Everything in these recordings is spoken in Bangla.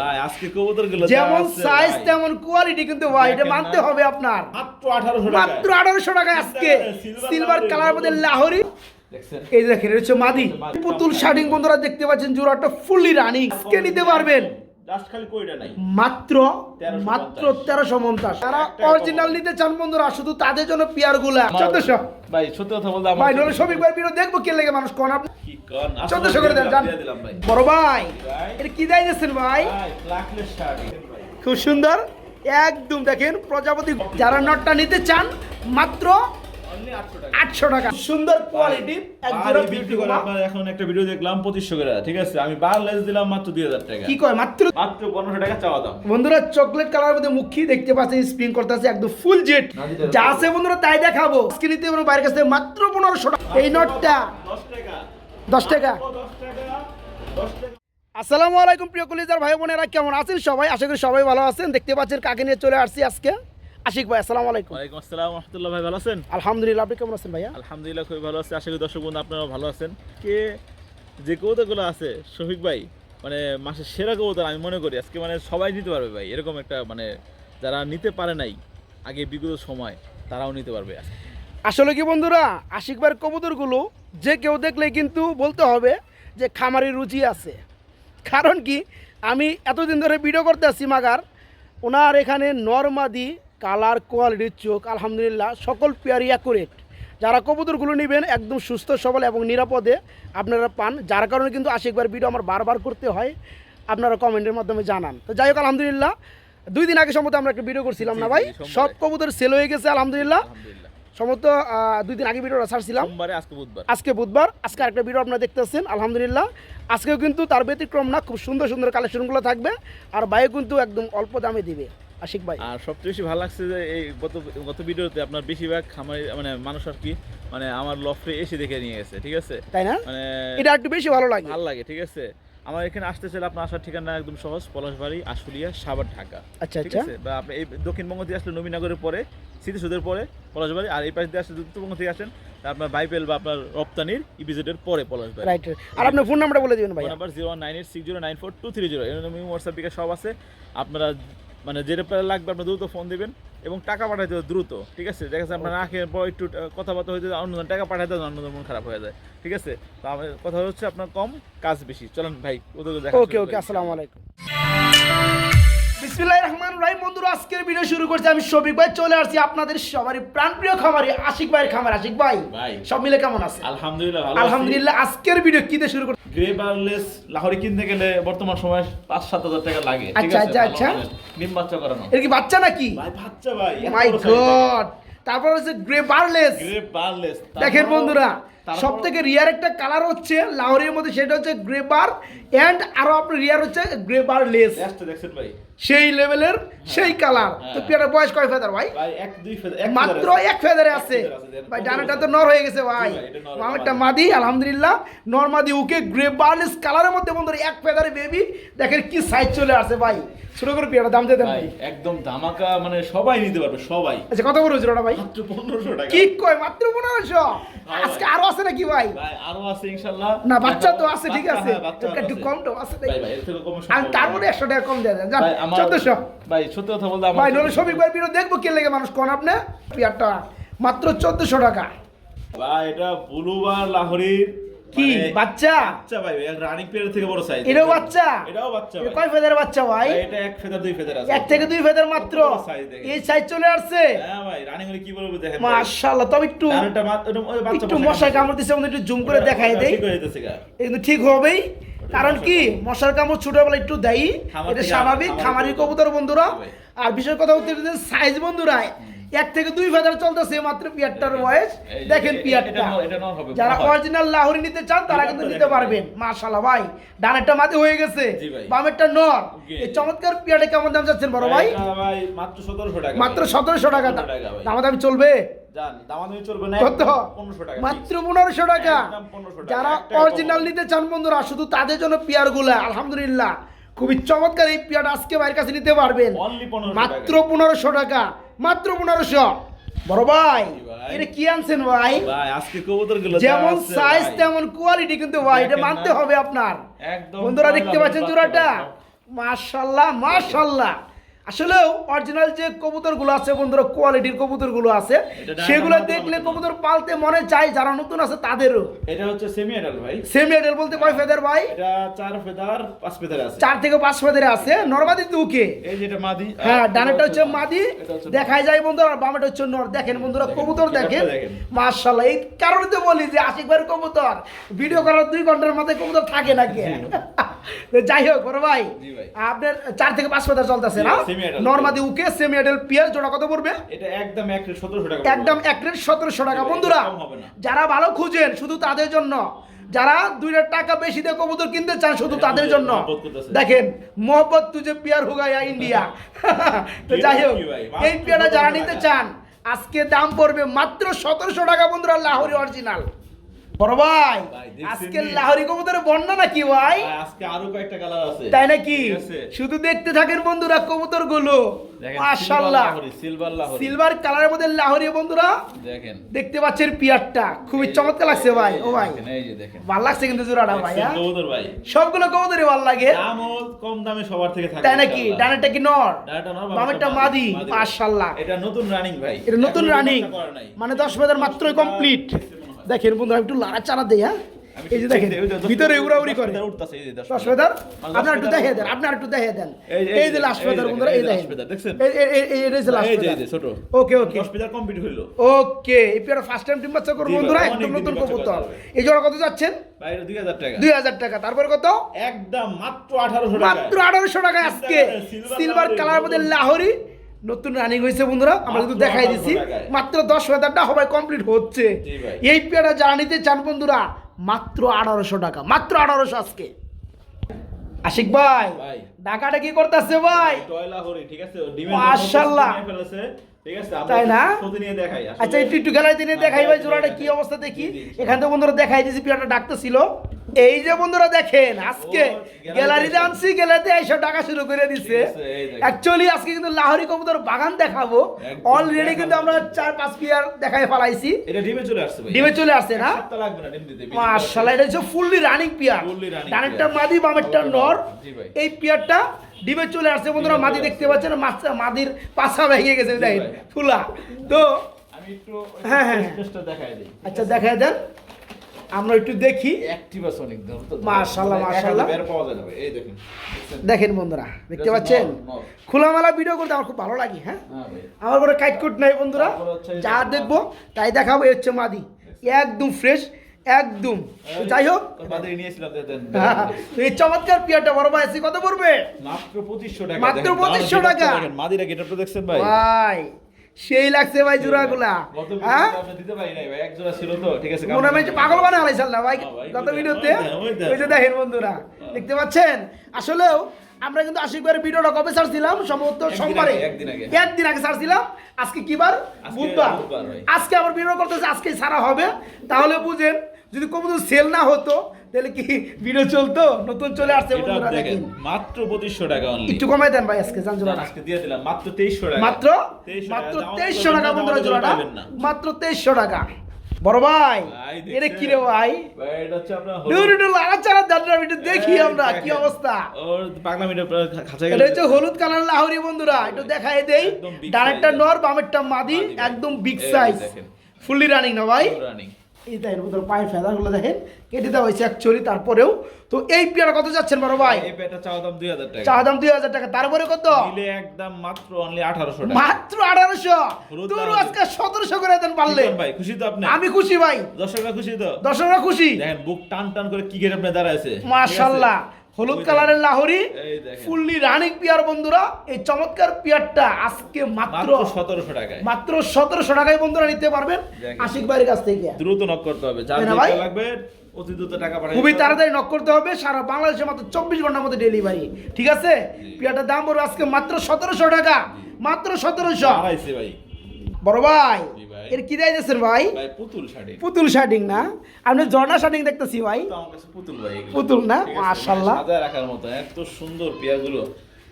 ভাই আজকে কবুতরগুলো যেমন সাইজ তেমন কোয়ালিটি কিন্তু ভাই এটা মানতে হবে আপনার। মাত্র 1800 টাকা মাত্র আঠারোশো টাকা আজকে। সিলভার কালার মধ্যে লাহোরি। এই দেখেন এটা হচ্ছে মাদি। পুতুল শার্টিং বন্ধুরা দেখতে পাচ্ছেন জোড়াটা ফুললি রানিং আজকে নিতে পারবেন। মাত্র মাত্র তেরোশো পঞ্চাশ। একটা অরিজিনাল নিতে চান বন্ধুরা শুধু তাদের জন্য পেয়ারগুলা। চোদ্দশো। ভাই সত্যি কথা বলতে ভাই নলে সবিক ভাই দেখব কে লেগে মানুষ কি কোন চোদ্দশো করে দেন জান। দিলাম বড় ভাই ভাই। এটা কি দেয় দিচ্ছেন ভাই? ভাই ব্ল্যাকলেস শার্ট ভাই খুব সুন্দর। একদম দেখেন প্রজাপতি যারা নটটা নিতে চান মাত্র অনলি 800 টাকা। আটশো টাকা। সুন্দর কোয়ালিটি এক জোড়া বাড়ি বিক্রি করে আপনার এখন একটা ভিডিও দেখলাম 2500 করে ঠিক আছে? আমি দিলাম মাত্র 2000 টাকা। কি কয় মাত্র? মাত্র 1500 টাকা চাওয়া দাম। বন্ধুরা চকলেট কালারের মধ্যে মুখী দেখতে পাচ্ছেন স্প্রিং করতেছে একদম ফুল জেট যা আছে বন্ধুরা তাই দেখাবো। আজকে নিতে বাইরের কাছ মাত্র পনেরোশো টাকা। এই নটটা। 10 টাকা। দশ টাকা। 10 টাকা আসসালামু আলাইকুম প্রিয় কলিজার ভাই বোনেরা কেমন আছেন সবাই? আশা করি সবাই ভালো আছেন। দেখতে পাচ্ছেন কাকে নিয়ে চলে আসছি আজকে? আশিক ভাই আসসালামু আলাইকুম। ওয়ালাইকুম আসসালাম রাহমাতুল্লাহ ভাই ভালো আছেন? আলহামদুলিল্লাহ আপনি কেমন আছেন ভাইয়া? আলহামদুলিল্লাহ খুবই ভালো আছে। আশা করি দর্শক বন্ধু আপনারাও ভালো আছেন। কে যে কবুতরগুলো আছে শফিক ভাই মানে মাসের সেরা কবুতর আমি মনে করি। আজকে মানে সবাই নিতে পারবে ভাই। এরকম একটা মানে যারা নিতে পারে নাই আগে বিগত সময় তারাও নিতে পারবে আসলে কি বন্ধুরা আশিক ভাইয়ের কবুতরগুলো যে কেউ দেখলে কিন্তু বলতে হবে যে খামারি রুচি আছে। কারণ কি? আমি এতদিন ধরে ভিডিও করতে আসছি মাগার ওনার এখানে নর্মাদি কালার কোয়ালিটির চোখ আলহামদুলিল্লাহ সকল পেয়ারি অ্যাকুরেট যারা কবুতরগুলো নেবেন একদম সুস্থ সবল এবং নিরাপদে আপনারা পান। যার কারণে কিন্তু আশিক ভাইয়ের ভিডিও আমার বারবার করতে হয়। আপনারা কমেন্টের মাধ্যমে জানান। তো যাই হোক আলহামদুলিল্লাহ। দুই দিন আগে সম্ভবত আমরা একটা ভিডিও করছিলাম না ভাই? সব কবুতর সেল হয়ে গেছে আলহামদুলিল্লাহ। সম্ভবত দুই দিন আগে ভিডিওটা ছাড়ছিলাম। সোমবারে আজকে বুধবার। আজকে বুধবার আজকে একটা ভিডিও আপনারা দেখতেছেন আলহামদুলিল্লাহ। আজকেও কিন্তু তার ব্যতিক্রম না খুব সুন্দর সুন্দর কালেকশনগুলো থাকবে আর বাইও কিন্তু একদম অল্প দামে দিবে আশিক ভাই। আর সবচেয়ে বেশি ভালো লাগছে যে এই গত গত ভিডিওতে আপনার বেশিরভাগ খামারি মানে মানুষ আর কি মানে আমার লফটে এসে দেখে নিয়ে গেছে ঠিক আছে? তাই না? মানে এটা একটু বেশি ভালো লাগে। ভালো লাগে ঠিক আছে? আমার এখানে আসতে চাইলে আপনার আসার ঠিকানা একদম সহজ পলাশবাড়ি আশুলিয়া সাবার ঢাকা। আচ্ছা ঠিক আচ্ছা। আছে? বা আপনি এই দক্ষিণবঙ্গ দিয়ে আসলে নবীনগরের পরে স্মৃতিসৌধের পরে পলাশবাড়ি আর এই পাশ দিয়ে আসলে উত্তরবঙ্গ থেকে আসেন আপনার বাইপেল বা আপনার রপ্তানির ইপিজেডের পরে পলাশবাড়ি। রাইট আর আপনার ফোন নাম্বারটা বলে দিবেন ভাই number zero nine eight six zero nine four two three zero এর হোয়াটসঅ্যাপ সব আছে। আপনারা মানে যেটা লাগবে আপনার দ্রুত ফোন দিবেন। এবং টাকা পাঠাইতে হবে দ্রুত ঠিক আছে? দেখা যাচ্ছে আপনার রাখেন পর একটু কথাবার্তা হয়ে যায় অন্য টাকা পাঠাইতে হবে অন্য মন খারাপ হয়ে যায় ঠিক আছে? তো আমাদের কথা হচ্ছে আপনার কম কাজ বেশি। চলেন ভাই ওদের দেখা ওকে ওকে আসসালামু আলাইকুম। বিসমিল্লাহির রহমানির রহিম। বন্ধুরা আজকের ভিডিও শুরু করছি আমি শফিক ভাই। চলে আসছি আপনাদের সবারই প্রাণপ্রিয় খামারি আশিক ভাইয়ের খামার। আশিক ভাই। সব মিলে কেমন আছে? আলহামদুলিল্লাহ আলহামদুলিল্লাহ আজকের ভিডিও শুরু করছি গ্রে বার্লেস লাহোরি কিনতে গেলে বর্তমান সময় পাঁচ সাত হাজার টাকা লাগে আচ্ছা, আচ্ছা, আচ্ছা। ডিম বাচ্চা করানো। এর কি বাচ্চা নাকি? ভাই বাচ্চা ভাই মাই। গড তারপর হচ্ছে গ্রে বার্লেস গ্রে বার্লেস দেখেন বন্ধুরা সব থেকে রিয়ার একটা কালার হচ্ছে লাহোরের মধ্যে সেটা হচ্ছে গ্রে বার এন্ড আরও আপনার রিয়ার হচ্ছে গ্রে বার লেস ভাই। সেই লেভেলের সেই কালার তো হ্যাঁ। পেয়ারের বয়স কয় ফেদার ভাই? মাত্র। এক ফেদারে আছে। ভাই ডানাটা তো নর হয়ে গেছে ভাই। আমারটা মাদি আলহামদুলিল্লাহ নর মাদি। ওকে গ্রে বার্লেস কালারের মধ্যে বন্ধুরা এক ফেদারে বেবি দেখেন কি সাইজ চলে আসে ভাই। ছোট করে পেয়ারটা দাম দেন। ভাই একদম ধামাকা মানে সবাই নিতে পারবে সবাই। আচ্ছা কত করে জোড়াটা ভাই? মাত্র পনেরোশো টাকা। কি কয় মাত্র পনেরোশো। আজকে আরও আছে নাকি ভাই? ভাই আরও আছে ইনশাআল্লাহ না বাচ্চা তো আছে ঠিক আছে। হ্যাঁ, একটু কম তো আছে ভাই ভাই এর থেকে কম আমি তারপরে একশো টাকা কম দিয়ে দেন আমার চোদ্দশো। ভাই সত্যি কথা বলতে আমার ভাই নলে সবিক ভাই ভিডিও দেখব কে লাগে মানুষ কোন আপনি? পিয়ারটা মাত্র 1400 টাকা। ভাই এটা বুলুবার লাহোরির কি মানে বাচ্চা? বাচ্চা ভাই এক রানিং পেয়ারের থেকে বড় সাইজ এটাও বাচ্চা? এটাও বাচ্চা ভাই। কয় ফেদার বাচ্চা ভাই? এটা এক ফেদার দুই ফেদার আছে। এক থেকে দুই ফেদার মাত্র। এই সাইজ চলে আসছে। হ্যাঁ ভাই রানিং হলে কি বলব দেখেন মাশাআল্লাহ তবে একটু বাচ্চা একটু গেছে। কামড় দিছে একটু জুম করে দেখাই দেই। ঠিক হয়ে গা। কিন্তু ঠিক হবেই। কারণ কি মশার কামড় ছোটবেলা একটু দেয় এটা স্বাভাবিক খামার কবুতর বন্ধুরা। আর বিষয় কথা হচ্ছে সাইজ বন্ধুরা এক থেকে দুই ফেদার চলতেছে মাত্র পিয়ারটার বয়স। দেখেন পিয়ারটা যারা অরিজিনাল লাহোরি নিতে চান তারা কিন্তু নিতে পারবেন। মাশাআল্লাহ ভাই ডানেরটা মাঝে হয়ে গেছে। বামেরটা নর। এই চমৎকার পিয়ারটা কেমন দাম চাচ্ছেন বড় ভাই? মাত্র 1700 টাকা মাত্র সতেরোশো টাকা। 1700 দাম দামি চলবে? জান দামাদামি চলবে না কত? একদম 1500 টাকা মাত্র পনেরোশো টাকা। একদম 1500 টাকা, যারা অরিজিনাল নিতে চান বন্ধুরা শুধু তাদের জন্য পিয়ারগুলা আলহামদুলিল্লাহ। খুবই চমৎকার এই পিয়ারটা আজকে বাইরের কাছে নিতে পারবেন। মাত্র পনেরোশো টাকা। মাত্র পনেরোশো। বড় ভাই এটা কি আনছেন ভাই? আজকে কবুতরগুলো যেমন সাইজ তেমন কোয়ালিটি কিন্তু ভাই এটা মানতে হবে আপনার। বন্ধুরা দেখতে পাচ্ছেন জোড়াটা। মাশাল্লাহ মাশাল্লাহ। আসলেও অরিজিনাল যে কবুতরগুলো আছে বন্ধুরা কোয়ালিটির কবুতরগুলো আছে সেগুলো দেখলে কবুতর পালতে মনে চায় যারা নতুন আছে তাদেরও। এটা হচ্ছে সেমি অ্যাডাল্ট ভাই। সেমি এডেল বলতে কয় ফেদার ভাই? এটা চার ফেদার পাঁচ ফেদার আছে। চার থেকে পাঁচ ফেদারে আছে। নর্মাদি দুকে এই যেটা মাদি হ্যাঁ ডানেটা হচ্ছে মাদি। দেখাই যায় বন্ধুরা আর বামেটা হচ্ছে নর। দেখেন বন্ধুরা কবুতর দেখেন। মার্শাল্লাহ এই কারণে তো বলি যে আশিক ভাইয়ের কবুতর। ভিডিও করার দুই ঘণ্টার মধ্যে কবুতর থাকে নাকি? যাই হোক বড় ভাই জি ভাই। আপনার চার থেকে পাঁচ ফেদার চলতেছে না? নর্মাদি উকে সেমি পিয়াজ জোড়া কত পড়বে? এটা একদম এক সতেরোশো টাকা একদম এক রেট সতেরোশো টাকা। বন্ধুরা। যারা ভালো খুঁজেন শুধু তাদের জন্য যারা দুই লাখ টাকা বেশি দিয়ে কবুতর কিনতে চান শুধু তাদের জন্য। দেখেন মোহব্বত তুঝে পিয়ার হুগাইয়া ইন্ডিয়া তো যাই হোক এই পিয়ারটা যারা নিতে চান আজকে দাম পড়বে মাত্র সতেরোশো টাকা বন্ধুরা লাহোরি অরিজিনাল বড় ভাই ভাই, আজকে? লাহোরি কবুতরের বন্যা নাকি ভাই? আজকে আরও কয়েকটা কালার আছে। তাই নাকি? শুধু দেখতে থাকেন বন্ধুরা কবুতরগুলো দেখেন মাশাল্লাহ সিলভার লাহোরি সিলভার কালারের মধ্যে লাহোরি বন্ধুরা। দেখেন। দেখতে পাচ্ছেন পিয়ারটা। খুবই চমৎকার লাগছে ভাই। ও ভাই। এই যে দেখেন। ভালো লাগছে কিন্তু জোড়াটা ভাই হ্যাঁ? কবুতর ভাই? সবগুলো কবুতরই ভালো লাগে। দামও কম দামে সবার থেকে থাকে তাই নাকি। ডানেরটা কি নর? ডানাটা নর, বামেরটা মাদি। ভাই। মাশাল্লাহ এটা নতুন রানিং ভাই। এটা নতুন রানিং। মানে দশ বেদার মাত্রই কমপ্লিট দেখেন বন্ধুরা একটু লাড়া চারা দেই হ্যাঁ? এই যে দেখেন ভিতরে উড়াউড়ি করে। দশ ফেদার। আপনার একটু দেখিয়ে দেন আপনার একটু দেখিয়ে দেন এই যে- লাস্ট ফেদার বন্ধুরা এই দেখেন? এই এই- এই- যে লাস্ট ফেদার ছোট। ওকে ওকে দশ ফেদার complete হইল। ওকে এই পেয়ারা ফার্স্ট টাইম টিম বাচ্চা করব বন্ধুরা একদম নতুন কবুতর। এই জোড়া কত যাচ্ছেন? ভাই, 2000 টাকা। দুই হাজার টাকা। তারপর কত? একদম মাত্র 1800 টাকা। মাত্র আঠারোশো টাকা আজকে। সিলভার কালার মধ্যে লাহোরি। নতুন রানিং হয়েছে বন্ধুরা আমরা কিন্তু দেখাই দিছি। মাত্র দশ হাজারটা সবাই কমপ্লিট হচ্ছে। এই পেয়ারা যারা নিতে চান বন্ধুরা মাত্র আঠারোশো টাকা মাত্র আঠারোশো আজকে। আশিক ভাই ঢাকাটা কি করতেছে ভাই? টয় লাহোরি, তাই না? আচ্ছা একটু একটু গেলায় দিনে দেখাই ভাই হ্যাঁ, জোড়াটা কি। অবস্থা দেখি? জি, জি। এখান থেকে বন্ধুরা দেখাই দিয়েছি পিয়ারটা ডাকতেছিল। এই যে বন্ধুরা দেখেন আজকে গ্যালারিতে গ্যালারিতে আনছি গ্যালারিতে এসে ডাকা শুরু করে দিছে। ঠিক আছে, এই দেখেন। অ্যাকচুয়ালি আজকে কিন্তু লাহোরি কবুতর বাগান দেখাবো। অলরেডি কিন্তু আমরা চার পাঁচ পিয়ার দেখাই ফেলাইছি। এটা ডিমে চলে আসছে ডিমে চলে আসছে না। মাশাআল্লাহ এটা হচ্ছে ফুললি রানিং পিয়ার ডানেরটা মাদি বামেরটা নর। এই পিয়ারটা ডিমে চলে আসছে বন্ধুরা মাদি দেখতে পাচ্ছেন মাছ- মাদির পাছা ভেঙে গেছে দেখেন ফুলা তো আমি একটু হ্যাঁ, হ্যাঁ। দিই। আচ্ছা দেখাই দেন আমরা একটু দেখি Activa Sonic দাও তো। মাশাআল্লাহ, মাশাআল্লাহ। বের পাওয়া যাবে। এই দেখেন। দেখেন বন্ধুরা দেখতে পাচ্ছেন। খোলামেলা ভিডিও করতে আমার খুব ভালো লাগে হ্যাঁ হ্যাঁ। আমার কোনো কাইটকুট নাই বন্ধুরা যা দেখব তাই দেখাবো এই হচ্ছে মাদি একদম ফ্রেশ একদম। যাই হোক। তো এই চমৎকার পিয়ারটা বড় ভাই কত পড়বে? মাত্র 2500 টাকা। মাত্র দেখেন, 2500 দাঁড়ান, টাকা। মাদিরা গেটআপটা দেখছেন ভাই? ভাই সেই লাগছে ভাই জোড়াগুলা। হ্যাঁ? দিতে পারি নাই ভাই, এক জোড়া ছিল তো, ঠিক আছে, মনে হয় পাগল বানা হারাইছাল না ভাই? হ্যাঁ গত ভিডিওতে? ওই যে দেখেন বন্ধুরা দেখতে পাচ্ছেন? আসলেও আমরা কিন্তু আশিক ভাইয়ের ভিডিওটা কবে ছাড়ছিলাম? সম্ভবত সোমবারে। একদিন আগে। ছাড়ছিলাম। আজকে কি বার? আজকে বুধবার। আজকে আবার ভিডিও করতেছে আজকে ছাড়া হবে। তাহলে বুঝেন যদি কবুতর সেল না হতো তাহলে কি ভিডিও চলতো? নতুন চলে আসছে বন্ধুরা দেখেন, মাত্র 2500 টাকা only। একটু কমাই দেন ভাই আজকে জান জোড়াটা। আজকে দিয়ে দিলাম, মাত্র 2300 টাকা। মাত্র 2300 মাত্র টাকা। তেইশশো টাকা বন্ধুরা জোড়াটা। মাত্র তেইশশো টাকা। বড় ভাই এটা কি রে ভাই? ভাই, এটা হচ্ছে আপনার ডুর লাড়াচাড়া দাঁড়া একটু দেখি আমরা কি। অবস্থা। ওর পাগলামিটা খাঁচায় এটা হচ্ছে হলুদ কালার লাহোরি বন্ধুরা একটু দেখাই দেই। ডানেরটা নর বামেরটা মাদি একদম বিগ সাইজ। ফুললি রানিং না ভাই? রানিং এই দেখেন ওদের পায়ের ফেদারগুলো দেখেন কেটে দেওয়া হয়েছে অ্যাকচুয়ালি তারপরেও। তো এই পেয়ারা কত যাচ্ছেন বড় ভাই? এই চাওয়া দাম 2000 টাকা। দাম দুই হাজার টাকা তারপরে কত? নিলে একদম মাত্র অনলি 1800 টাকা। মাত্র আঠারোশো? হলুদ তোর আজকে সতেরোশো করে দেন পারলে ভাই খুশি তো আপনি? আমি খুশি ভাই। দর্শকরা খুশি তো? দর্শকরা খুশি। দেখেন বুক টান টান করে কি গেট আপনি ঠিক আছে? মাশাল্লাহ। হলুদ কালারের লাহরি। ফুললি রানিং পিয়ার বন্ধুরা এই চমৎকার পিয়ারটা আজকে মাত্র 1700 টাকায়। মাত্র সতেরোশো টাকায় বন্ধুরা নিতে পারবেন আশিক ভাইয়ের কাছ থেকে। দ্রুত নক করতে হবে। ভাই? লাগবে অতি দ্রুত টাকা পাঠাই খুবই তাড়াতাড়ি নক করতে হবে সারা বাংলাদেশে মাত্র চব্বিশ ঘণ্টার মধ্যে ডেলিভারি ঠিক আছে? পিয়ারটার দাম পড়বে আজকে মাত্র সতেরোশো টাকা। মাত্র সতেরোশো। ভাই। বড় ভাই। এর কি দিয়েছেন ভাই? ভাই পুতুল শাড়ি। পুতুল শার্টিং না? আপনি ঝর্ণা শার্টিং দেখতেছি ভাই। আমার পুতুল ভাই পুতুল না? মাশাআল্লাহ। মানে রাখার মতো এত সুন্দর পেয়াগুলো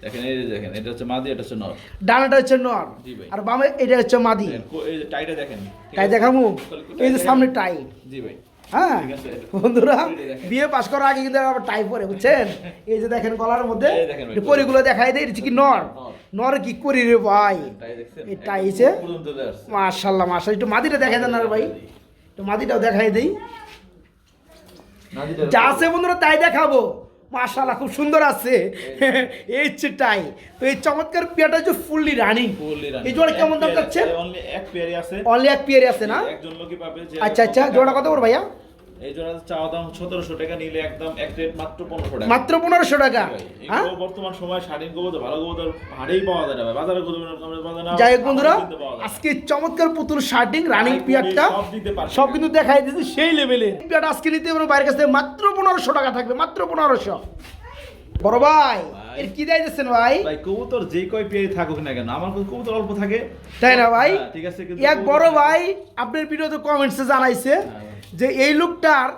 দেখেন এই যে দেখেন এটা হচ্ছে মাদি এটা হচ্ছে নর। ডানাটা হচ্ছে নর। জি ভাই। আর বামে এটা হচ্ছে মাদি। এই যে টাইটা দেখেন আছে? দেখামু এই যে সামনে? টাই জি ভাই। হ্যাঁ? বন্ধুরা। বিয়ে পাস করার আগে কিন্তু আবার টাই পরে বুঝছেন? এই যে দেখেন গলার মধ্যে পরিগুলো দেখাই দেয় এটা কি নর। নর। কি করি রে ভাই। চলে আসছে। মাশাল্লাহ মাশাল্লাহ। একটু মাদিটা দেখাই দেন না রে ভাই। একটু মাদিটাও দেখাই দেই। যা আছে বন্ধুরা তাই দেখাবো। মাশাল্লাহ খুব সুন্দর আছে। এই হচ্ছে টাই তো এই চমৎকার পেয়াটা যে ফুললি রানিং। এই জোড়া কেমন দাম পেয়ারে- চাচ্ছেন only এক পেয়ারই আছে। অনলি এক পেয়ারে আছে না? একজন লোকই পাবে আচ্ছা আচ্ছা জোড়া কত করে ভাইয়া? এই জোড়া চাওয়া দাম সতেরোশো টাকা নিলে একদম এক রেট মাত্র পনেরোশো টাকা। মাত্র পনেরোশো টাকা? হ্যাঁ? বর্তমান সময় কবুতর ভালো হাড়েই পাওয়া যায় না বাজারে যাই হোক বন্ধুরা পাওয়া যায় না। আজকে চমৎকার পুতুল শার্টিং রানিং পিয়ারটা। সব কিন্তু দেখাই দিয়েছে সেই লেভেলের পিয়ারটা আজকে নিতে পারব বাইরের কাছ মাত্র পনেরোশো টাকা থাকবে মাত্র পনেরোশো। বড় ভাই। এর কি দেয় দিচ্ছেন ভাই? ভাই কবুতর যে কয় পেয়ে থাকুক না কেন আমার কবুতর অল্প থাকে। তাই না ভাই? হ্যাঁ, ঠিক আছে কিন্তু এক বড় ভাই আপনার ভিডিওতে কমেন্টসে জানাইছে। হ্যাঁ। যে এই লোকটার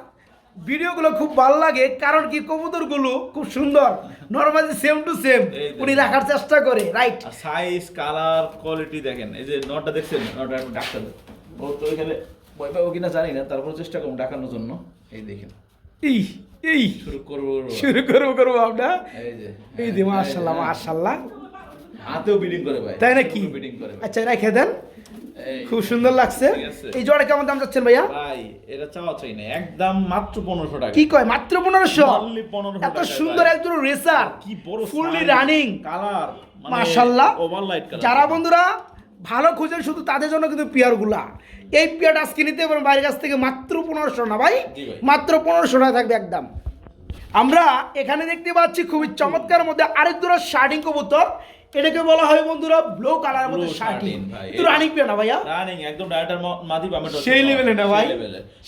ভিডিওগুলো খুব ভালো লাগে কারণ কি কবুতরগুলো খুব সুন্দর। নর্মালি সেম টু সেম উনি রাখার চেষ্টা করে রাইট সাইজ কালার কোয়ালিটি দেখেন এই যে নটটা দেখছেন? নটটা ডাক্তার ও তো এখানে ভয় পাবো কিনা জানি না তারপর চেষ্টা করুন ডাকানোর জন্য। এই দেখেন। এই এই শুরু করব শুরু করব করব আমরা। এই যে এই যে মাশাল্লাহ মাশাল্লাহ হাতেও বিডিং করে ভাই তাই নাকি? বিডিং করে আচ্ছা রেখে দেন। খুব সুন্দর লাগছে। এই জোড়া কেমন দাম যাচ্ছেন ভাইয়া? ভাই এটা চাওয়া চাই না একদম মাত্র টাকা। কি কয় মাত্র পনেরোশো? 1500 এত সুন্দর একজন রেসার কি বড় ফুললি রানিং কালার মাশাল্লাহ। ওভার লাইট কালার যারা বন্ধুরা ভালো খুঁজেন শুধু তাদের জন্য কিন্তু পিয়ারগুলা এই পিয়ার আজকে নিতে পারেন বাইরের কাছ থেকে মাত্র পনেরোশো না ভাই? ভাই। মাত্র পনেরোশো টাকা থাকবে একদম। আমরা এখানে দেখতে পাচ্ছি খুবই চমৎকার মধ্যে আরেক দুটো শার্টিং কবুতর। এটাকে বলা হয় বন্ধুরা ব্লু কালারের মধ্যে শার্টিং। তো রানিং পিয়া না ভাইয়া? রানিং একদম ডাইরেক্টর মাদি বামেটো সেই level-এ না ভাই?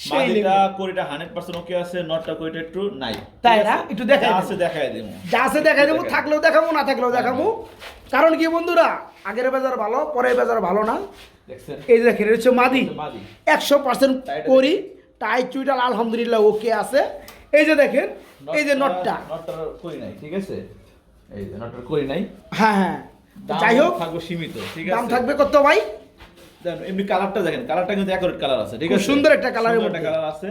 সেই মাদিটা level-এ। কোরিটা 100% ওকে আছে নটটা কোরিটা একটু নাই। তাই না? একটু দেখাই আছে দেখাই দেবো যা আছে দেখাই দেবো। থাকলেও দেখাবো না থাকলেও দেখাবো। কারণ কি বন্ধুরা আগের বাজার ভালো পরের বাজার ভালো না। এই যে দেখেন হচ্ছে মাদি। মাদি। একশো পার্সেন্ট টাইটা করি টাই চুইটাল আলহামদুলিল্লাহ ওকে আছে। এই যে দেখেন এই যে নটটা নটটা করি নাই ঠিক আছে? এই যে নটটা করি নাই। হ্যাঁ হ্যাঁ। যাই হোক থাকবে সীমিত ঠিক দাম থাকবে কত ভাই? এমনি কালারটা দেখেন কালারটা কিন্তু অ্যাকুরেট কালার আছে ঠিক আছে? সুন্দর একটা একটা মধ্যে। কালার আছে।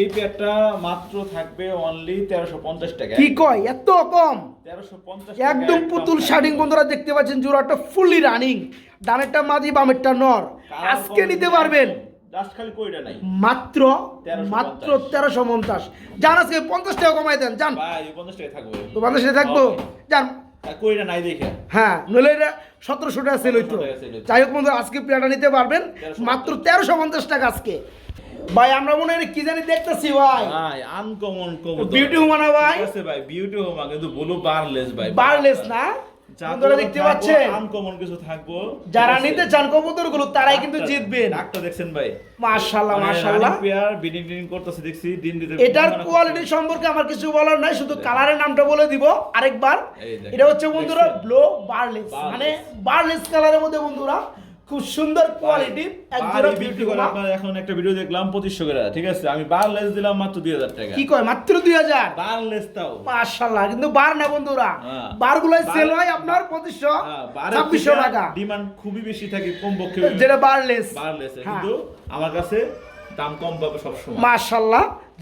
এই পেয়ারটা মাত্র থাকবে অনলি 1350 টাকা কি কয়? এত কম? 1350 একদম পুতুল শার্টিং বন্ধুরা দেখতে পাচ্ছেন জোড়াটা ফুললি রানিং ডানেরটা মাদি বামেরটা নর। আজকে নিতে পারবেন। জাস্ট খালি কইটা নাই। মাত্র মাত্র তেরোশো পঞ্চাশ। যান আজকে পঞ্চাশ টাকা কমাই দেন যান ভাই 50 টাকা থাকবে। তো থাকব? যান কইটা নাই দেখে। হ্যাঁ নইলে এটা সতেরোশো টাকা সেল হইতো। 1700 টাকা sell হইতো। যাই হোক বন্ধু আজকে পেয়ারটা নিতে পারবেন। মাত্র তেরোশো পঞ্চাশ টাকা আজকে। ভাই আমরা মনে হয় কি জানি দেখতেছি ভাই। ভাই আনকমন বিউটি হুমানা ভাই। ভাই বিউটি হোমা কিন্তু ব্লু বারলেস ভাই। বারলেস না? বন্ধুরা দেখতে পাচ্ছেন? আনকমন কিছু থাকব। যারা নিতে চান কবুতরগুলো তারাই কিন্তু জিতবেন। ডাক্তার দেখছেন ভাই। মাশাল্লাহ মানে পেয়ার বিডিং টিডিং করতেছে দেখছি দিন দিতে এটার কোয়ালিটি সম্পর্কে আমার কিছু বলার নাই শুধু কালারের নামটা বলে দিব আরেকবার। এটা হচ্ছে বন্ধুরা ব্লো বার্লিস মানে বার্লিস কালারের মধ্যে বন্ধুরা খুব সুন্দর কোয়ালিটি একজোড়া বিক্রি বিউটি করে আপনার এখন একটা ভিডিও দেখলাম পঁচিশশো করে। ঠিক আছে আমি বারলেস দিলাম মাত্র দুই হাজার টাকা। কি কয় মাত্র দুই হাজার? বারলেস তাও। কিন্তু বার না বন্ধুরা। হ্যাঁ। বার গুলাই সেল হয় আপনার পঁচিশশো হ্যাঁ, ছাব্বিশশো টাকা। ডিমান্ড খুবই বেশি থাকে কম পক্ষে। যেটা বারলেস বারলেস হ্যাঁ। কিন্তু আমার কাছে দাম কম পাবে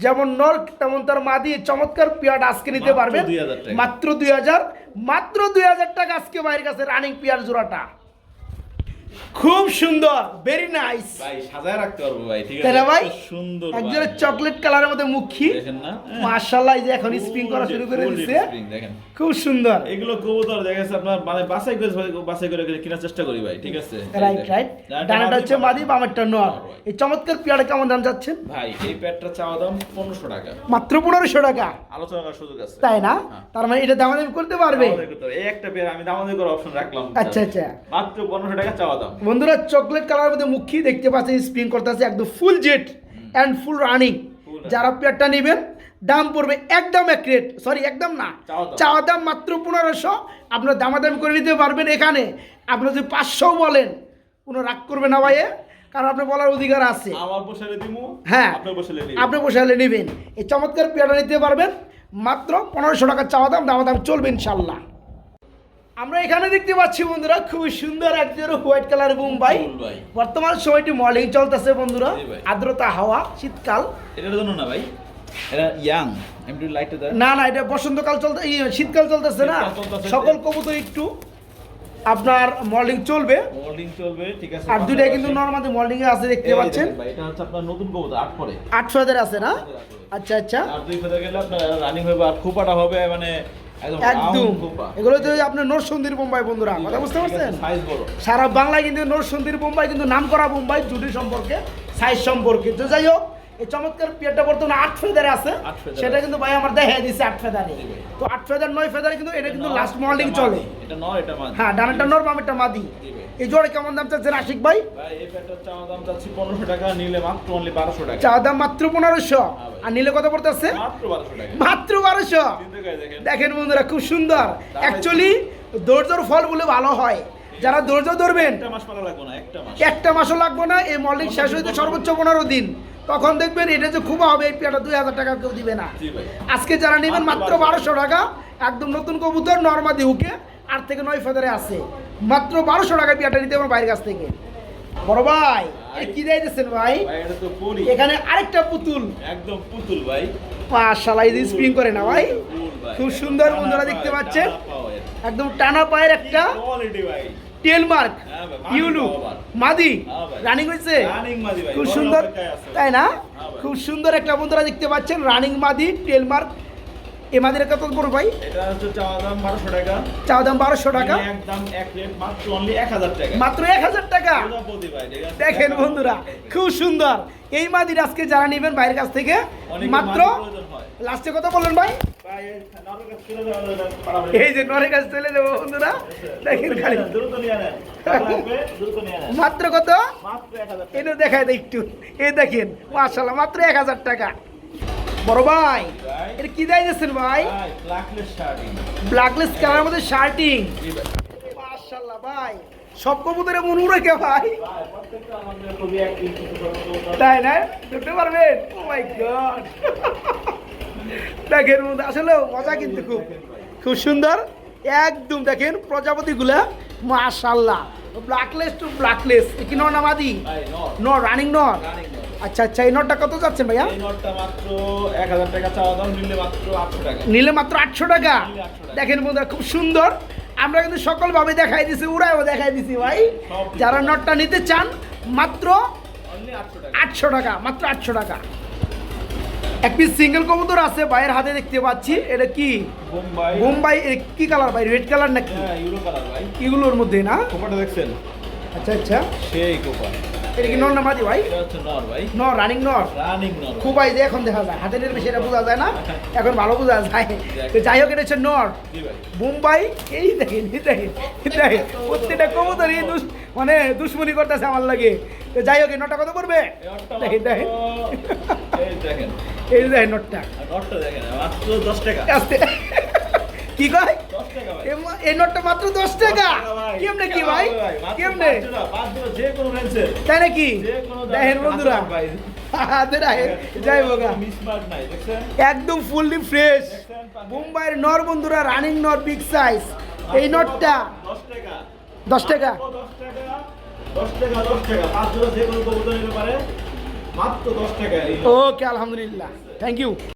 যেমন নর তেমন তার মাদি চমৎকার পিয়ার আজকে নিতে মাত্র পারবেন। 2000 মাত্র দুই হাজার মাত্র দুই হাজার টাকা আজকে বাইরের কাছে রানিং পিয়ার জোড়াটা। খুব সুন্দর ভেরি নাইস ভাই সাজায় রাখতে পারব ভাই ঠিক আছে? ভাই সুন্দর একজনের চকলেট কালারের মধ্যে মুখী। দেখেন না? মাশাআল্লাহ এই যে এখন স্প্রিং করা শুরু করে দিয়েছে দিচ্ছে দেখেন। খুব সুন্দর। এগুলো কবুতর দেখা যাচ্ছে আপনার মানে বাছাই করে বাছাই করে কেনার চেষ্টা করি ভাই ঠিক আছে? রাইট রাইট ডানাটা হচ্ছে মাদি বামেরটা নর এই চমৎকার পিয়ারে কেমন দাম যাচ্ছেন ভাই এই প্যাডটা চাওয়া দাম পনেরোশো টাকা। মাত্র পনেরোশো টাকা? আলোচনা করার সুযোগ আছে। তাই না? হ্যাঁ। তার মানে এটা দামাদামি করতে পারবে? করতে। এই একটা পেয়ার আমি দামাদামি করার অপশন রাখলাম। আচ্ছা, আচ্ছা। মাত্র পনেরোশো টাকা চাওয়া দাম। বন্ধুরা চকলেট কালারের মধ্যে মুখী দেখতে পাচ্ছেন স্প্রিং করতেছে একদম full jet and full running যারা পেয়ারটা নেবেন দাম পড়বে একদম এক রেট সরি একদম না। চাওয়া দাম। মাত্র পনেরোশো। আপনার দামাদামি করে নিতে পারবেন এখানে। আপনার যদি পাঁচশো বলেন কোনো রাগ করবে না ভাইয়ে কারণ আপনার বলার অধিকার আছে। হ্যাঁ আপনি বসালে নেবেন। এই চমৎকার পেয়ারটা নিতে পারবেন। মাত্র পনেরোশো টাকা চাওয়া দাম দামা দাম চলবে ইনশাল্লাহ আমরা এখানে দেখতে পাচ্ছি বন্ধুরা খুবই সুন্দর একজোড় হোয়াইট কালার ভাই। বর্তমান সময়টি মর্নিং চলতেছে বন্ধুরা। আর্দ্রতা হাওয়া শীতকাল। এটার জন্য না ভাই? এটা ইয়াং না না এটা বসন্তকাল চলতে শীতকাল চলতেছে না? সকল কবুতর একটু আপনার মর্নিং চলবে। মোল্ডিং চলবে ঠিক আছে আর দুইটা কিন্তু নর্মালি মর্নিং এ আছে দেখতে পাচ্ছেন। এটা হচ্ছে আপনার নতুন কবুতর আট পরে আট ফেদের আছে না? আচ্ছা আচ্ছা। আর দুই ফেদার গেলে আপনার রানিং হবে আর খোপাটা হবে মানে একদম এগুলো তো আপনার নরসন্দির বোম্বাই বন্ধুরা কথা বুঝতে পারছেন? সারা বাংলায় কিন্তু নরসন্দির বোম্বাই কিন্তু নাম করা বোম্বাই জুডি সম্পর্কে সাইজ সম্পর্কে। তো যাই হোক এই চমৎকার পেয়ারটা বর্তমানে আট ফেদারে আছে। সেটা কিন্তু ভাই আমার দেখাই দিচ্ছে আট ফেদারে। তো আট ফেদার নয় ফেদারে কিন্তু এটা কিন্তু লাস্ট এটা চলে। এটা নর এটা মাদি। হ্যাঁ ডানাটা নর বামেরটা মাদি। এই জোড়ে কেমন দাম চাচ্ছেন আশিক ভাই? ভাই এই চাওয়া দাম চাচ্ছি টাকা নিলে মাত্র অনলি টাকা। চা দাম মাত্র পনেরোশো। ভাই। আর নিলে কত পড়তেছে? মাত্র বারোশো টাকা। মাত্র দেখেন। বন্ধুরা খুব সুন্দর। অ্যাকচুয়ালি ধৈর্যর ফল বলে ভালো হয়। যারা ধৈর্য ধরবেন একটা মাসও লাগবে না এই মল্লিক শেষ হইতে সর্বোচ্চ পনেরো দিন। তখন দেখবেন এটা যে খুব হবে এই পেয়াটা দুই হাজার টাকা কেউ দিবে না। আজকে যারা নেবেন মাত্র বারোশো টাকা একদম নতুন কবুতর নর্মাদি হুকে আট থেকে নয় ফেদারে আছে। মাত্র বারোশো টাকা পেয়াটা নিতে আমার বাইরের কাছ থেকে। বড় ভাই কি দিয়েছেন ভাই? এখানে আরেকটা পুতুল। একদম পুতুল ভাই। মাশাআল্লাহ এই স্প্রিং করে না ভাই? খুব সুন্দর বন্ধুরা দেখতে পাচ্ছেন? একদম টানা পায়ের একটা কোয়ালিটি ভাই। টেল মার্ক হ্যাঁ মাদি ইউলু মাদি হ্যাঁ রানিং হয়েছে? খুব সুন্দর তাই না? হ্যাঁ খুব সুন্দর একটা বন্ধুরা দেখতে পাচ্ছেন রানিং মাদি টেল মার্ক এ মাদির কত বড় ভাই? এটা হচ্ছে চাওয়া দাম বারোশো টাকা। চাও দাম টাকা? একদম এক রেট মাত্র অনলি এক হাজার টাকা। মাত্র হাজার? দেখেন বন্ধুরা খুব সুন্দর। এই মাদির আজকে যারা নেবেন বাইরের কাছ থেকে মাত্র। লাস্টে কত বললেন ভাই? এই যে নরের কাছে চলে যাব বন্ধুরা দেখেন খালি। মাত্র কত? হাজার। এটা দেখায় একটু। এই দেখেন মাশাল্লাহ মাত্র এক হাজার টাকা। বড় ভাই এটা কি দেয় দিচ্ছেন ভাই ব্ল্যাকলেস কালার মধ্যে শার্টিং। মাশাল্লাহ ভাই। সব কবুতরে মন রেখে ভাই। ভাই। তাই না? ঢুকতে পারবেন? ও মাই গড দেখেন বন্ধু, আসলে মজা কিন্তু খুব খুব সুন্দর। একদম দেখেন প্রজাপতিগুলা মাশাল্লাহ ব্ল্যাকলেস টু ব্ল্যাকলেস কি নর নামাদি নর। রানিং নর। আচ্ছা আচ্ছা এই নটটা কত যাচ্ছেন ভাইয়া? এই নটটা মাত্র এক হাজার টাকা চাওয়া দাম নিলে মাত্র আটশো টাকা। নিলে মাত্র আটশো টাকা? নিলে 800 টাকা। দেখেন বন্ধুরা খুব সুন্দর। আমরা কিন্তু সকলভাবে দেখাই দিছি উড়াইও দেখাই দিছি ভাই। যারা নটটা নিতে চান মাত্র অনলি আটশো টাকা। মাত্র আটশো টাকা। এক পিস সিঙ্গেল কবুতর আছে ভাইয়ের হাতে দেখতে পাচ্ছি। এটা কি? বোম্বাই। বোম্বাই কি কালার ভাই? রেড কালার নাকি? হ্যাঁ ইউরো কালার ভাই। এগুলোর মধ্যে না? কোপাটা দেখছেন? আচ্ছা আচ্ছা। সেই কোপা। এটা কি নর নামাদি ভাই? নর ভাই। নর রানিং নর? রানিং নর খুব আই যে এখন দেখা যায়। হাতে নিলে সেটা বোঝা যায় না? এখন ভালো বোঝা যায়। তো যাই হোক এটা হচ্ছে নর। মুম্বাই এই দেখেন এই দেখেন দেখেন। প্রত্যেকটা কবুতর এই মানে দুশ্মনী করতেছে আমার লাগে। তো যাই হোক এই নটটা কত করবে দেখেন দেখেন। এই দেখেন। নটটা। নটটা দেখেন মাত্র দশ টাকা। আস্তে। কি কয়? এই নটটা মাত্র দশ টাকা। কেমনে কি ভাই? কেমনে তাই নাকি দেখেন বন্ধুরা একদম ফুললি ফ্রেশ মুম্বাইয়ের নর বন্ধুরা রানিং নর বিগ সাইজ এই নটটা দশ টাকা ওকে আলহামদুলিল্লাহ থ্যাংক ইউ